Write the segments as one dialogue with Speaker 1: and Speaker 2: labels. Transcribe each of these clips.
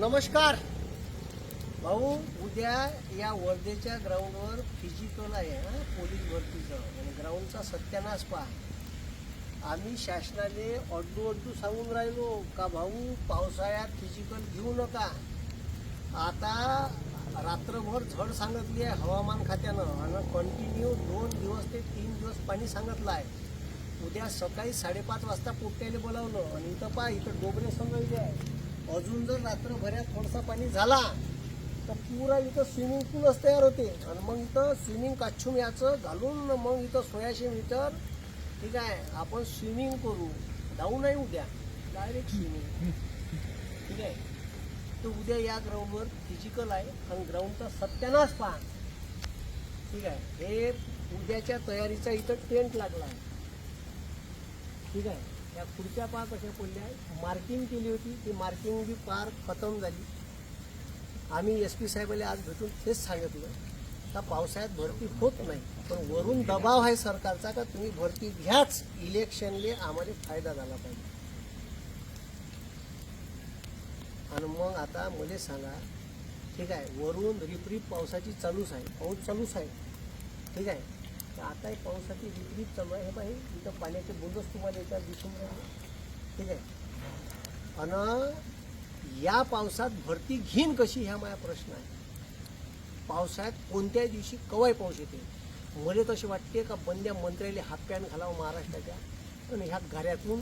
Speaker 1: नमस्कार. भाऊ उद्या या वर्धेच्या ग्राउंडवर फिजिकल आहे हा? पोलीस भरतीचं. आणि ग्राउंडचा सत्यानाश पहा. आम्ही शासनाने अड्डू अड्डू सांगून राहिलो का भाऊ पावसाळ्यात फिजिकल घेऊ नका. आता रात्रभर झड सांगितली आहे हवामान खात्यानं आणि कंटिन्यू दोन दिवस ते तीन दिवस पाणी सांगितलं आहे. उद्या सकाळी साडेपाच वाजता पोट्याला बोलावलं आणि इथं पहा इथं डोबरे समजले आहे अजून जर रात्रभऱ्यात थोडासा पाणी झाला तर पुरा इथं स्विमिंग पूलच तयार होते. आणि मग इथं स्विमिंग काच्छूम याचं घालून मग इथं सोळाशे मीटर ठीक आहे आपण स्विमिंग करू. धावू नाही उद्या. डायरेक्ट स्विमिंग ठीक आहे. तर उद्या या ग्राउंडवर फिजिकल आहे आणि ग्राउंडचा सत्यानाश पहा. ठीक आहे. हे उद्याच्या तयारीचा इथं टेंट लागला. आहे ठीक आहे. या खुर्च्या पाच कशा पडल्या आहेत? मार्किंग केली होती. ती मार्किंग बी पार खतम झाली. आम्ही एस पी साहेबाला आज भेटून तेच सांगितलं का पावसाळ्यात भरती होत नाही पण वरून दबाव आहे सरकारचा का तुम्ही भरती घ्याच. इलेक्शनले आम्हाला फायदा झाला पाहिजे. आणि मग आता मला सांगा ठीक आहे वरून रिपरिप पावसाची चालूच आहे पाऊस चालूच आहे. ठीक आहे? म्हणजे आता हे पावसाची विपरीत चालू आहे बाई. पाहिजे इथं पाण्याचे बुंदच तुम्हाला येतात दिसून राहिले. ठीक आहे. आणि या पावसात भरती घेईन कशी ह्या माझा प्रश्न आहे. पावसाळ्यात कोणत्याही दिवशी कवाय पाऊस येते. मला तसे वाटते का बंद्या मंत्र्याला हात पॅन घालावं महाराष्ट्राच्या. आणि ह्या घऱ्यातून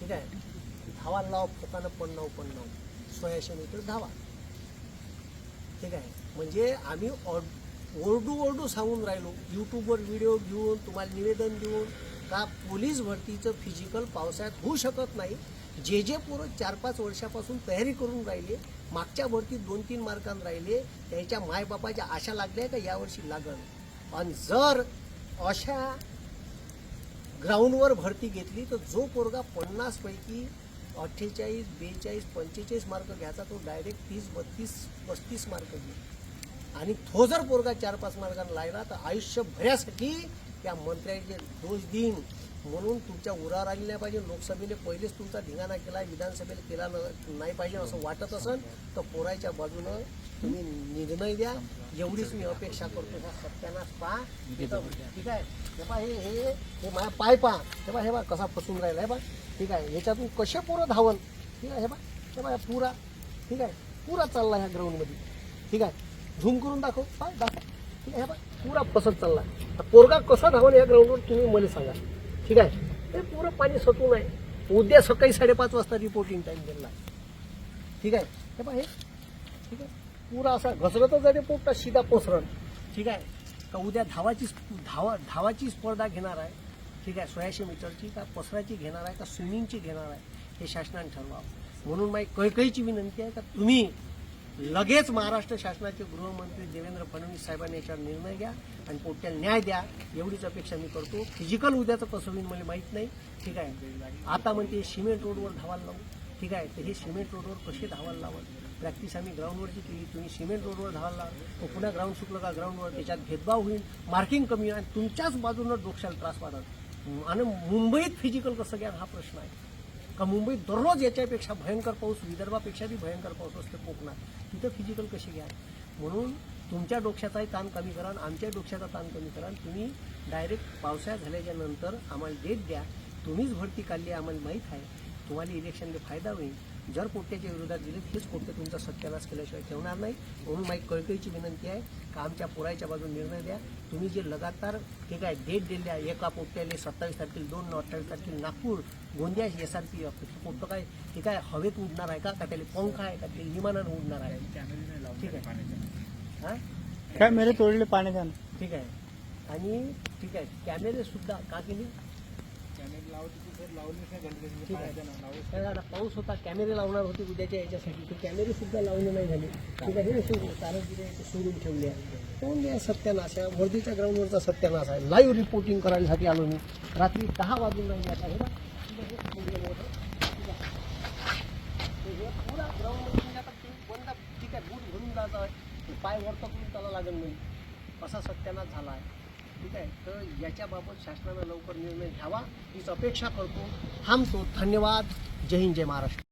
Speaker 1: ठीक आहे धावा लाव फोकानं पन्नाव पन्नाव. सोळाशे मीटर धावा. ठीक आहे. म्हणजे आम्ही ऑड- ओरडू ओरडू सांगून राहिलो. यूट्यूबवर व्हिडिओ घेऊन तुम्हाला निवेदन देऊन का पोलीस भरतीचं फिजिकल पावसाळ्यात होऊ शकत नाही? जे जे पोरं चार पाच वर्षापासून तयारी करून राहिले मागच्या भरतीत दोन तीन मार्कांना राहिले त्यांच्या मायबापाच्या आशा लागल्या का यावर्षी लागल आणि जर अशा ग्राउंडवर भरती घेतली तर जो पोरगा पन्नासपैकी अठ्ठेचाळीस बेचाळीस पंचेचाळीस मार्क घ्यायचा तो डायरेक्ट तीस बत्तीस पस्तीस मार्क घेईल. आणि तो जर पोरगा चार पाच मार्गाने लागला तर आयुष्यभरासाठी त्या मंत्र्याचे दोष देईन. म्हणून तुमच्या उरावर आली नाही पाहिजे. लोकसभेने पहिलेच तुमचा धिंगाणा केला विधानसभेला केला न- नाही पाहिजे असं वाटत असेल तर पोराच्या बाजूनं तुम्ही निर्णय द्या. एवढीच मी अपेक्षा करतो. हा सत्यानाश इथं- ठीक आहे. हे हे हे हे माझा पाय पहा. हे पहा हे बा कसा फसून राहिला हे बा ठीक आहे? याच्यातून कसे पोरं धावल ठीक आहे हे बा हे बा पुरा. ठीक आहे? पुरा चालला ह्या ग्राउंडमध्ये ठीक आहे? झूम करून दाखव. पाय दाखव. ठीक आहे हे बा पुरा पसत चालला पोरगा कसा धावल या ग्राउंडवर तुम्ही मला सांगा. ठीक आहे? हे पुरं पाणी सतून आहे. उद्या सकाळी साडेपाच वाजता रिपोर्टिंग टाईम दिला ठीक आहे? हे पहा हे. ठीक आहे? पुरा असा घसरतच जाते पोपटा सीधा पोसरण. ठीक आहे? का उद्या धावाची स्प- धावा धावाची स्पर्धा घेणार आहे. ठीक आहे? सोळाशे मीटरची का पसराची घेणार आहे? का स्विमिंगची घेणार आहे? हे शासनाने ठरवावं. म्हणून माझी कळकळीची विनंती आहे का तुम्ही लगेच महाराष्ट्र शासनाचे गृहमंत्री देवेंद्र फडणवीस साहेबांनी याच्यावर निर्णय घ्या आणि पोट्याला न्याय द्या. एवढीच अपेक्षा मी करतो. फिजिकल उद्याचं कसं होईल मला माहीत नाही. ठीक आहे? आता म्हणते सिमेंट रोडवर धावायला लावू. ठीक आहे? तर हे सिमेंट रोडवर कसे धावायला लावत प्रॅक्टिस आम्ही ग्राउंडवरची केली. तुम्ही सिमेंट रोडवर धावायला लावा. पुन्हा ग्राउंड सुटलं का ग्राउंडवर त्याच्यात भेदभाव होईल. मार्किंग कमी होईल. आणि तुमच्याच बाजूनं डोक्याला त्रास वाढत आणि मुंबईत फिजिकल कसं घ्या हा प्रश्न आहे. का मुंबईत दररोज याच्यापेक्षा भयंकर पाऊस विदर्भापेक्षा बी भयंकर पाऊस असतो कोकणात. तिथं फिजिकल कशी घ्या? म्हणून तुमच्या डोक्याचाही ताण कमी करा आमच्या डोक्याचा ताण कमी करा. तुम्ही डायरेक्ट पावसाळ्यात झाल्याच्यानंतर आम्हाला डेट द्या. तुम्हीच भरती काढली आम्हाला माहीत आहे. तुम्हाला इलेक्शनला फायदा होईल. जर पोट्याच्या विरोधात दिले हेच पोट्टे तुमचा सत्यानाश केल्याशिवाय ठेवणार नाही. म्हणून माझी कळकळीची विनंती आहे का आमच्या पोराच्या बाजून निर्णय द्या. तुम्ही जे लगातार ठीक आहे डेट दिल्या एका पोट्याले सत्तावीस तारखेला दोन अठ्ठावीस तारखेला Nagpur Gondia S R P पोट्ट काय ठीक आहे हवेत उडणार आहे का का त्याला पंख आहे का ते विमानानं उडणार आहे? ठीक आहे. हां?
Speaker 2: कॅमेरे तोडले पाण्याच्या
Speaker 1: ठीक आहे. आणि ठीक आहे कॅमेरे सुद्धा का केली? ठीक आहे. तर आता पाऊस होता कॅमेरे लावणार होते उद्याच्या याच्यासाठी. ते कॅमेरे सुद्धा लावले नाही झाले. ठीक आहे हे सोडून तारगिरे सोडून ठेवले आहे. कोण सत्यानाश? आहे वर्धीच्या ग्राउंडवरचा सत्यानाश आहे. लाईव्ह रिपोर्टिंग करायसाठी आलो मी. रात्री दहा वाजून नाही आता. हे. ठीक पुरा म्हणजे तुम्ही बंद ठीक आहे बूट भरून जायचं पाय वरतं करून त्याला लागेल नाही. असा सत्यानाश झाला आहे? ठीक आहे? तर याच्याबाबत शासनानं लवकर निर्णय घ्यावा हीच अपेक्षा करतो. थांबतो धन्यवाद. जय हिंद जय महाराष्ट्र.